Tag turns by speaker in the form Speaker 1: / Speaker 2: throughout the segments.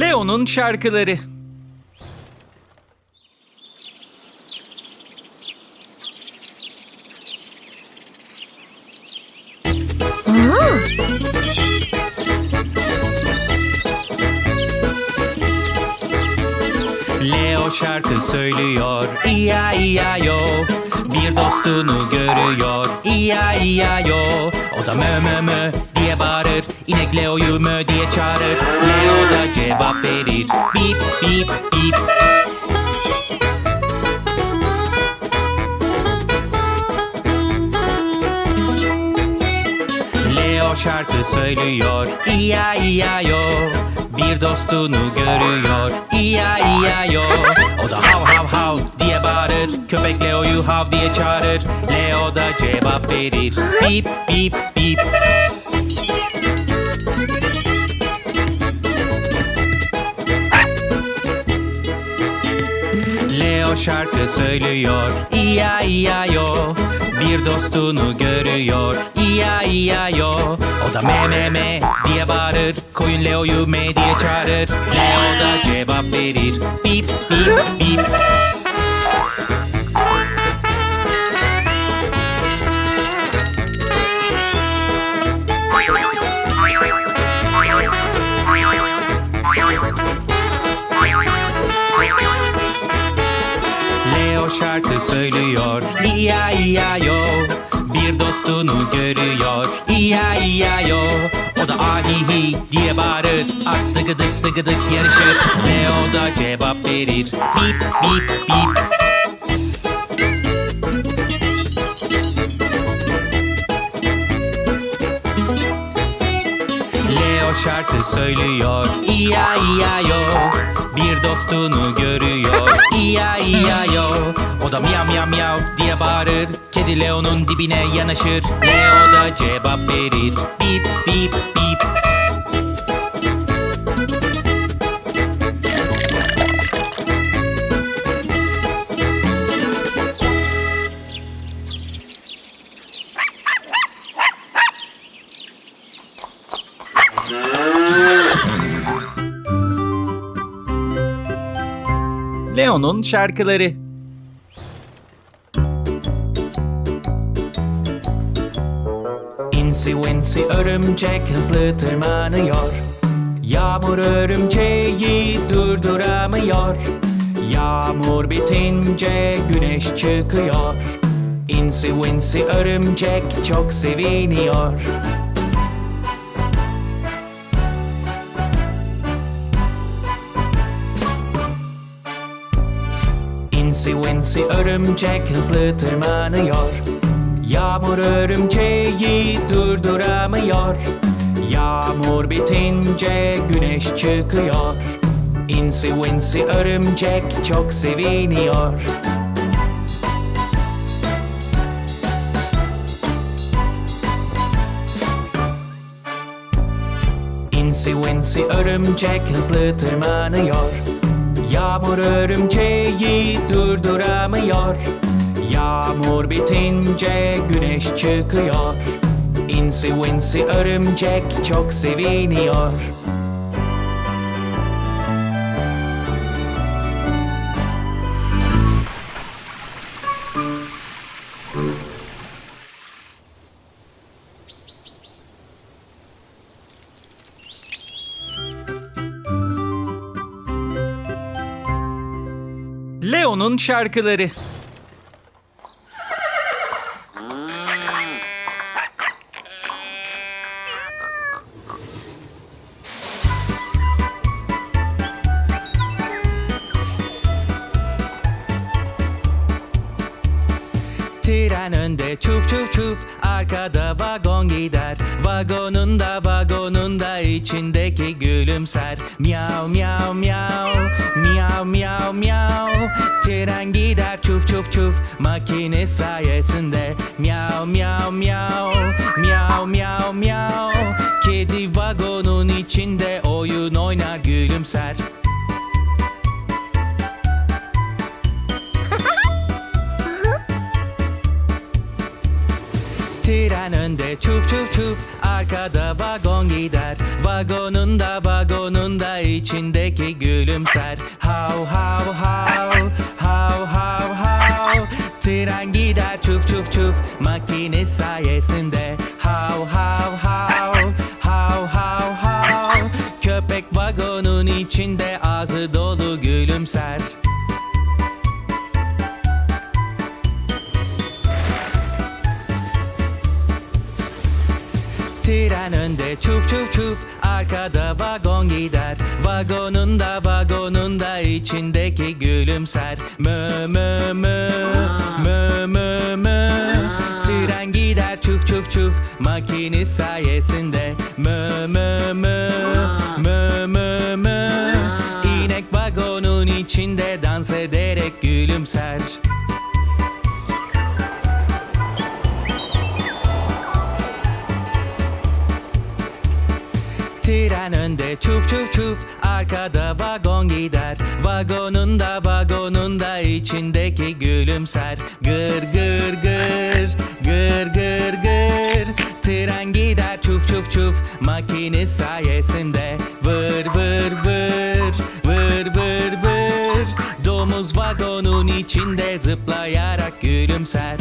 Speaker 1: Leo'nun şarkıları. Leo şarkı söylüyor. İya iya yo. Bir dostunu görüyor. İya iya yo. O da mö mö mö diye bağırır İnek Leo'yu mö diye çağırır. Leo da cevap verir. Bip bip bip. Leo şarkı söylüyor. İya iya yo. Bir dostunu görüyor. İya iya yo. O da hav hav hav diye bağırır. Köpek Leo'yu hav diye çağırır. Leo da cevap verir. Bip bip bip Leo şarkı söylüyor. İya iya yo. Bir dostunu görüyor. İya iya yo. O da me me me diye bağırır. Koyun Leo'yu me diye çağırır. Leo da cevap verir. Bip bip bip Leo şarkı söylüyor. İya iya yo. Bir dostunu görüyor. İya iya yo. O da ahihi diye bağırır. At tıgıdık tıgıdık yarışır. Leo da cevap verir. Bip bip bip şarkı söylüyor. İya iya yo. Bir dostunu görüyor. İya iya yo. O da miyav miyav miyav diye bağırır. Kedi Leo'nun dibine yanaşır. Leo da cevap verir? Bip bip bip Leo'nun şarkıları. İnsi winsi örümcek hızlı tırmanıyor. Yağmur örümceği durduramıyor. Yağmur bitince güneş çıkıyor. İnsi winsi örümcek çok seviniyor İnsi winsi örümcek hızlı tırmanıyor. Yağmur örümceği durduramıyor. Yağmur bitince güneş çıkıyor. İnsi winsi örümcek çok seviniyor. İnsi winsi örümcek hızlı tırmanıyor Yağmur örümceği durduramıyor. Yağmur bitince güneş çıkıyor. İnsi winsi örümcek çok seviniyor Leo'nun şarkıları Tren önde çuf çuf çuf Arkada vagon gider. Vagonunda vagonunda içindeki gülümser. Miyav miyav miyav Miyav miyav miyav Tren gider çuf çuf çuf Makine sayesinde. Miyav miyav miyav Miyav miyav miyav Kedi vagonun içinde oyun oynar gülümser Tren önde çuf çuf çuf Arkada vagon gider. Vagonunda vagonunda içindeki gülümser. Hav hav hav Hav hav hav. Tren gider çuf çuf çuf Makine sayesinde. Hav hav hav Hav hav hav. Köpek vagonun içinde ağzı dolu gülümser çuf Arkada vagon gider. Vagonunda vagonunda içindeki gülümser. Mö mö mö Mö mö mö. Tren gider çuf çuf çuf. Makine sayesinde. Mö mö mö Mö mö mö. İnek vagonun içinde dans ederek gülümser Tren önde çuf çuf çuf Arkada vagon gider. Vagonunda vagonunda içindeki gülümser. Gır gır gır Gır gır gır. Tren gider çuf çuf çuf Makine sayesinde. Vır vır vır Vır vır vır. Domuz vagonun içinde zıplayarak gülümser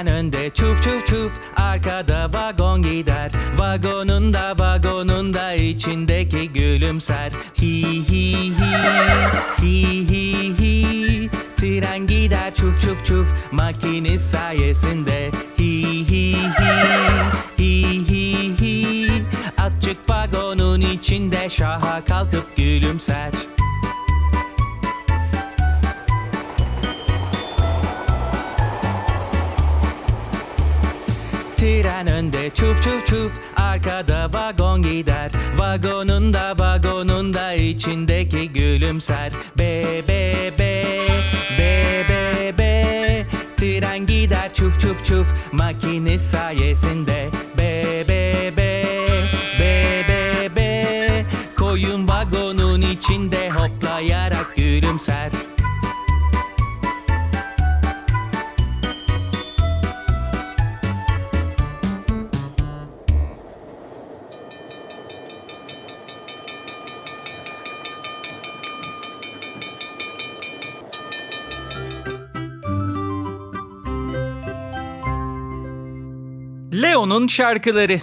Speaker 1: Tren önde çuf çuf çuf Arkada vagon gider. Vagonunda vagonunda içindeki gülümser. Hi hi hi Hi hi hi. Tren gider çuf çuf çuf Makine sayesinde. Hi hi hi Hi hi hi. Açık vagonun içinde şaha kalkıp gülümser Tren önde çuf çuf çuf Arkada vagon gider. Vagonunda vagonunda içindeki gülümser. Be be be Be be be. Tren gider çuf çuf çuf Makine sayesinde. Be be be Be be be. Koyun vagonun içinde hoplayarak gülümser Leo'nun şarkıları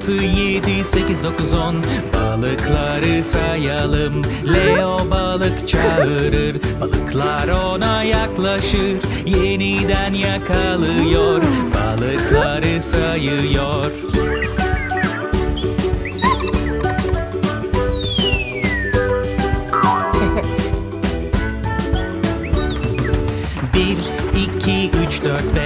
Speaker 1: 6, 7, 8, 9, 10 Balıkları sayalım. Leo balık çağırır. Balıklar ona yaklaşır. Yeniden yakalıyor. Balıkları sayıyor.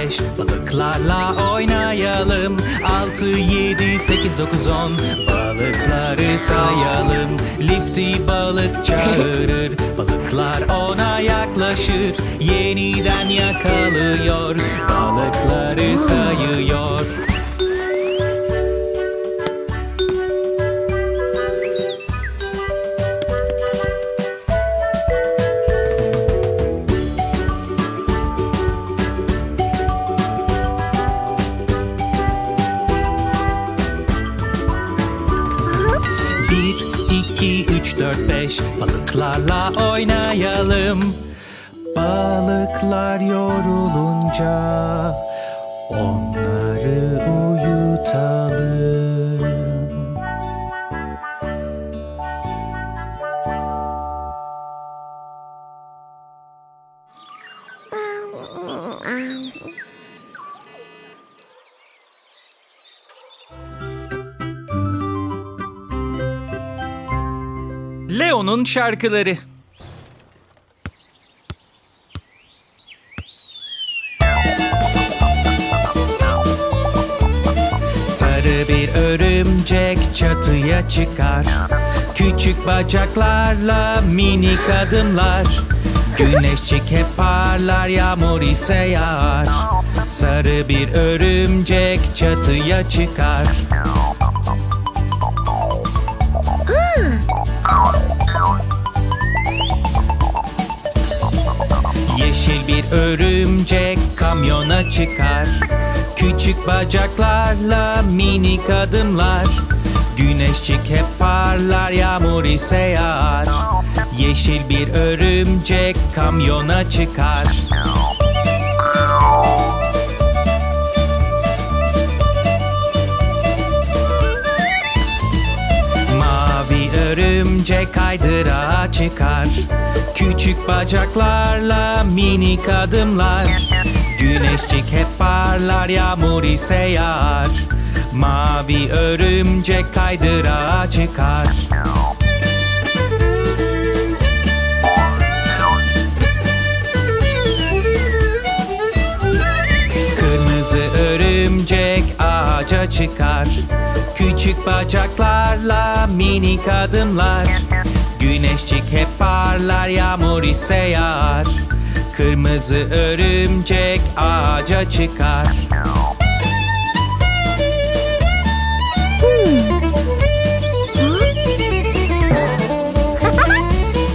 Speaker 1: Beş. Balıklarla oynayalım. Altı, yedi, sekiz, dokuz, on. Balıkları sayalım. Lifty balık çağırır. Balıklar ona yaklaşır. Yeniden yakalıyor. Balıkları sayıyor beş. Balıklarla oynayalım. Balıklar yorulunca Leo'nun şarkıları. Sarı bir örümcek çatıya çıkar. Küçük bacaklarla minik adımlar. Güneşçik hep parlar yağmur ise yağar. Sarı bir örümcek çatıya çıkar örümcek kamyona çıkar. Küçük bacaklarla minik adımlar. Güneşçik hep parlar yağmur ise yağar. Yeşil bir örümcek kamyona çıkar örümcek kaydırağa çıkar. Küçük bacaklarla minik adımlar. Güneşcik hep parlar yağmur ise yağar. Mavi örümcek kaydırağa çıkar. Kırmızı örümcek ağaca çıkar. Küçük bacaklarla minik adımlar. Güneşcik hep parlar yağmur ise yağar. Kırmızı örümcek ağaca çıkar.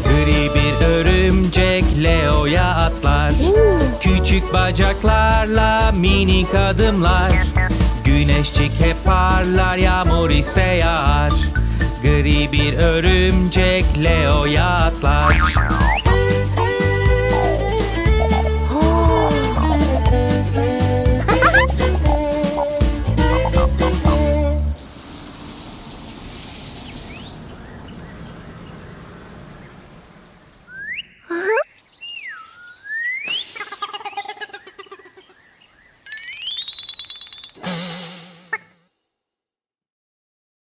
Speaker 1: Gri bir örümcek Leo'ya atlar. Küçük bacaklarla minik adımlar Güneşcik hep parlar yağmur ise yağar. Gri bir örümcek Leo'ya atlar